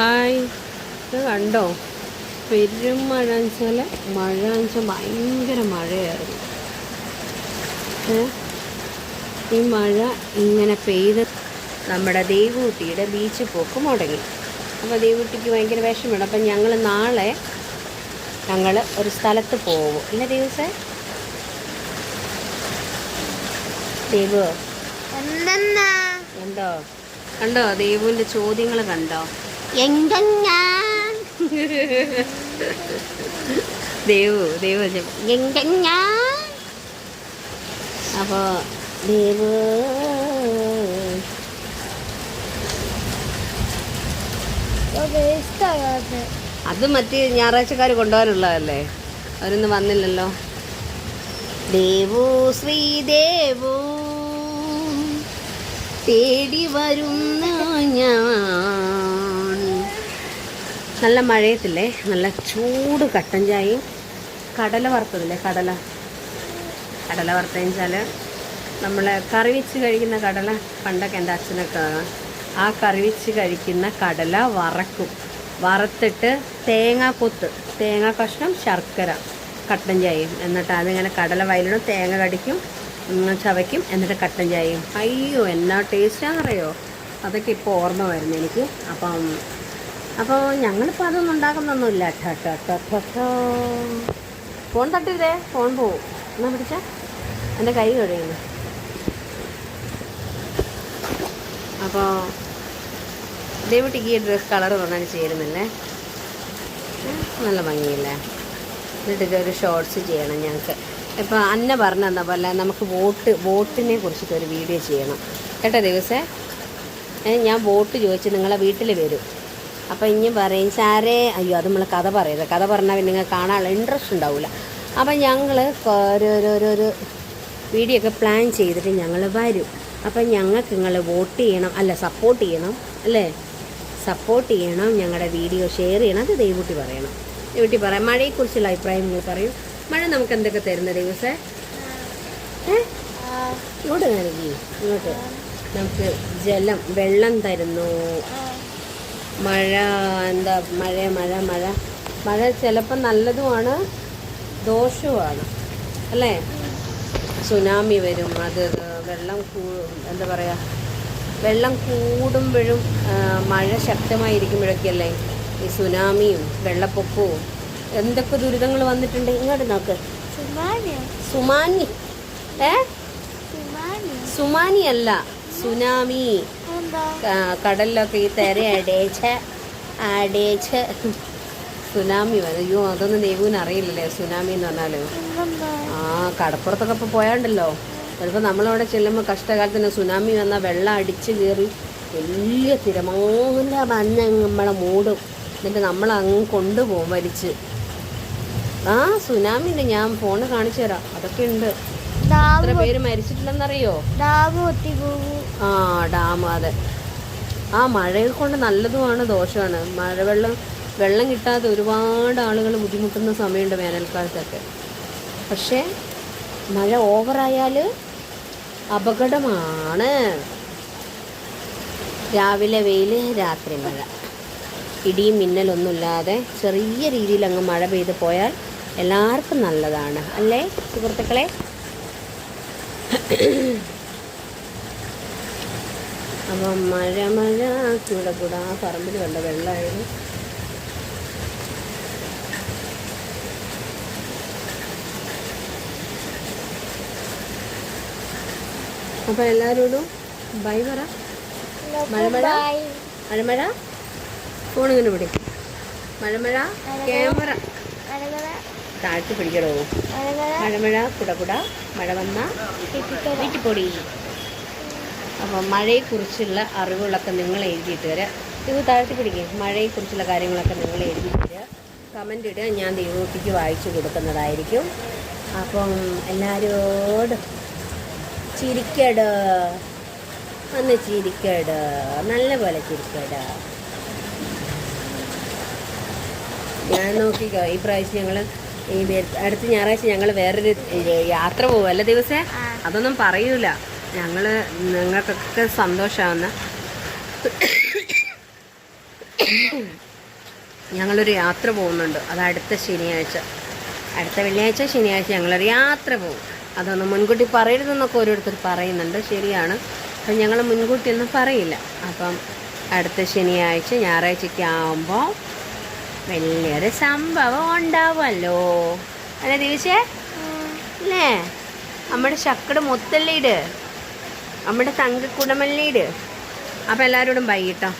Hi. ഇത് കണ്ടോ? പെരും മഴ വെച്ചാൽ മഴ വെച്ചാൽ ഭയങ്കര മഴയായിരുന്നു. ഈ മഴ ഇങ്ങനെ പെയ്ത് നമ്മുടെ ദേവൂട്ടിയുടെ ബീച്ച് പോക്ക് മുടങ്ങി. അപ്പോൾ ദേവൂട്ടിക്ക് ഭയങ്കര വിഷമമാണ്. അപ്പം ഞങ്ങൾ നാളെ ഞങ്ങൾ ഒരു സ്ഥലത്ത് പോകും ഇല്ല ദിവസം? ദേവോ? എന്തോ? കണ്ടോ? ദേവുവിന്റെ ചോദ്യങ്ങൾ കണ്ടോ? എങ്കങ്ങാ ദേവു ദേവു എങ്കങ്ങാ അപ്പോൾ ദേവു. അത് മറ്റ് ഞായറാഴ്ചക്കാർ കൊണ്ടുപോകാനുള്ളതല്ലേ? അവരൊന്നും വന്നില്ലല്ലോ. ദേവു ശ്രീദേവു തേടി വരുന്ന ഞാൻ. നല്ല മഴയത്തില്ലേ? നല്ല ചൂട് കട്ടൻ ചായയും കടല വറുത്തതില്ലേ? കടല. കടല വറുത്തതെന്ന് വെച്ചാൽ നമ്മൾ കറി വെച്ച് കഴിക്കുന്ന കടല പണ്ടൊക്കെ എന്റെ അച്ഛനൊക്കെ ആ കറി വെച്ച് കഴിക്കുന്ന കടല വറക്കും. വറുത്തിട്ട് തേങ്ങ കൊത്ത് തേങ്ങ കഷ്ണം ശർക്കര കട്ടൻ ചായയും. എന്നിട്ട് അതിങ്ങനെ കടല വയലിടും തേങ്ങ കടിക്കും ചവയ്ക്കും എന്നിട്ട് കട്ടൻ ചായയും. അയ്യോ എന്നാ ടേസ്റ്റാണെന്നറിയോ അതൊക്കെ ഇപ്പോൾ ഓർമ്മ വരുന്നു എനിക്ക്. അപ്പം അപ്പോൾ ഞങ്ങളിപ്പോൾ അതൊന്നും ഉണ്ടാക്കുന്നൊന്നുമില്ല. ഫോൺ തട്ടിരുതേ ഫോൺ പോവും. എന്നാ പിടിച്ച? എന്റെ കൈ കഴിയുന്നു അപ്പോൾ ദൈവട്ടിക്ക് ഈ ഡ്രസ് കളർ പറഞ്ഞാൽ ചേരുന്നില്ലേ? നല്ല ഭംഗിയില്ലേ? എന്നിട്ട് ഇതൊരു ഷോർട്സ് ചെയ്യണം ഞങ്ങൾക്ക് ഇപ്പോൾ അന്ന പറഞ്ഞ പോലെ നമുക്ക് വോട്ട് വോട്ടിനെ കുറിച്ചിട്ട് ഒരു വീഡിയോ ചെയ്യണം. കേട്ടോ ദിവസേ? ഞാൻ വോട്ട് ചോദിച്ച് നിങ്ങളെ വീട്ടിൽ വരും. അപ്പോൾ ഇനി പറയും സാറേ അയ്യോ അത് നമ്മൾ കഥ പറയരുത്. കഥ പറഞ്ഞാൽ പിന്നെ നിങ്ങൾ കാണാനുള്ള ഇൻട്രസ്റ്റ് ഉണ്ടാവില്ല അപ്പം ഞങ്ങൾ ഒരു ഒരു വീഡിയോ ഒക്കെ പ്ലാൻ ചെയ്തിട്ട് ഞങ്ങൾ വരും. അപ്പം ഞങ്ങൾക്ക് നിങ്ങൾ വോട്ട് ചെയ്യണം. അല്ല സപ്പോർട്ട് ചെയ്യണം. അല്ലേ? സപ്പോർട്ട് ചെയ്യണം. ഞങ്ങളുടെ വീഡിയോ ഷെയർ ചെയ്യണം. അത് ദൈവൂട്ടി പറയണം. ദൈവൂട്ടി പറയാം മഴയെക്കുറിച്ചുള്ള അഭിപ്രായം നിങ്ങൾ പറയും. മഴ നമുക്ക് എന്തൊക്കെ തരുന്ന ദിവസേ? ഏ? ഇങ്ങോട്ട് നൽകി ഇങ്ങോട്ട്. നമുക്ക് ജലം വെള്ളം തരുന്നു. മഴ എന്താ മഴ മഴ മഴ. മഴ ചിലപ്പോൾ നല്ലതുമാണ് ദോഷവുമാണ്. അല്ലേ? സുനാമി വരും അത് വെള്ളം കൂ എന്താ പറയുക വെള്ളം കൂടുമ്പോഴും മഴ ശക്തമായിരിക്കുമ്പോഴൊക്കെയല്ലേ ഈ സുനാമിയും വെള്ളപ്പൊക്കവും എന്തൊക്കെ ദുരിതങ്ങൾ വന്നിട്ടുണ്ട്? ഇങ്ങോട്ട് നോക്ക്. സുമാനി ഏ? സുമാനി അല്ല സുനാമി. കടലിലൊക്കെ ഈ തിര അടേച്ച് അടേച്ച് സുനാമി വരും അയ്യോ അതൊന്നും ദേവുവിന് അറിയില്ലല്ലേ സുനാമി എന്ന് പറഞ്ഞാൽ ആ കടപ്പുറത്തൊക്കെ ഇപ്പോൾ പോയാണ്ടല്ലോ. ചിലപ്പോൾ നമ്മളവിടെ ചെല്ലുമ്പോൾ കഷ്ടകാലത്തിന് സുനാമി വന്നാൽ വെള്ളം അടിച്ച് കയറി വലിയ തിരമാല മഞ്ഞ നമ്മളെ മൂടും. എന്നിട്ട് നമ്മൾ അങ്ങ് കൊണ്ടുപോകും വലിച്ച്. ആ സുനാമിന്റെ ഞാൻ ഫോണ് കാണിച്ചു തരാം. അതൊക്കെ ഉണ്ട്. എത്ര പേര് മരിച്ചിട്ടില്ലെന്നറിയോ? ആ ഡാം അതെ. ആ മഴയെ കൊണ്ട് നല്ലതുമാണ് ദോഷമാണ്. മഴവെള്ളം വെള്ളം കിട്ടാതെ ഒരുപാട് ആളുകൾ ബുദ്ധിമുട്ടുന്ന സമയമുണ്ട് വേനൽക്കാലത്തൊക്കെ. പക്ഷേ മഴ ഓവറായാൽ അപകടമാണ്. രാവിലെ വെയിൽ രാത്രി മഴ. ഇടിയും മിന്നലൊന്നുമില്ലാതെ ചെറിയ രീതിയിൽ അങ്ങ് മഴ പെയ്ത് പോയാൽ എല്ലാവർക്കും നല്ലതാണ്. അല്ലേ സുഹൃത്തുക്കളെ? അപ്പം മഴ മഴ ചൂടെ കൂടെ ആ പറമ്പിൽ കണ്ട വെള്ളമായിരുന്നു. അപ്പം എല്ലാവരോടും ബൈ പറ. മഴമഴ? മഴമഴ? ഫോണിങ്ങനെ പിടി മഴ മഴ ക്യാമറ. താഴ്ത്തി പിടിക്കണോ? മഴമഴ. കുടകുട കുട കുട മഴ വന്ന വീട്ടിപ്പൊടി. അപ്പം മഴയെക്കുറിച്ചുള്ള അറിവുകളൊക്കെ നിങ്ങൾ എഴുതിയിട്ട് വരാം. ഇത് താഴ്ത്തി പിടിക്കുക മഴയെക്കുറിച്ചുള്ള കാര്യങ്ങളൊക്കെ നിങ്ങൾ എഴുതിയിട്ട് വരിക കമന്റ് ഇടുക. ഞാൻ ദൈവത്തിക്ക് വായിച്ചു കൊടുക്കുന്നതായിരിക്കും. അപ്പം എല്ലാവരോടും ചിരിക്കട. ഒന്ന് ചിരിക്കട. നല്ല പോലെ ചിരിക്കട. ഞാൻ നോക്കിക്കോ ഈ പ്രാവശ്യം ഞങ്ങൾ ഈ അടുത്ത ഞായറാഴ്ച ഞങ്ങൾ വേറൊരു യാത്ര പോകും അല്ല ദിവസേ? അതൊന്നും പറയൂല. ഞങ്ങൾ നിങ്ങൾക്കൊക്കെ സന്തോഷമാവുന്ന ഞങ്ങളൊരു യാത്ര പോകുന്നുണ്ട്. അത് അടുത്ത ശനിയാഴ്ച. അടുത്ത വെള്ളിയാഴ്ച ശനിയാഴ്ച ഞങ്ങളൊരു യാത്ര പോകും അതൊന്ന് മുൻകൂട്ടി പറയരുതെന്നൊക്കെ ഓരോരുത്തർ പറയുന്നുണ്ട്. ശരിയാണ്. അപ്പം ഞങ്ങൾ മുൻകൂട്ടി ഒന്നും പറയില്ല. അപ്പം അടുത്ത ശനിയാഴ്ച ഞായറാഴ്ചയ്ക്ക് ആകുമ്പോൾ വലിയൊരു സംഭവം ഉണ്ടാവുമല്ലോ. അല്ലേ ദിവസേ അല്ലേ? നമ്മുടെ ശക്കട് മുത്തല്ലീട്. നമ്മുടെ തങ്ക കുടമല്ലീട് അപ്പം എല്ലാവരോടും ബൈ കേട്ടോ.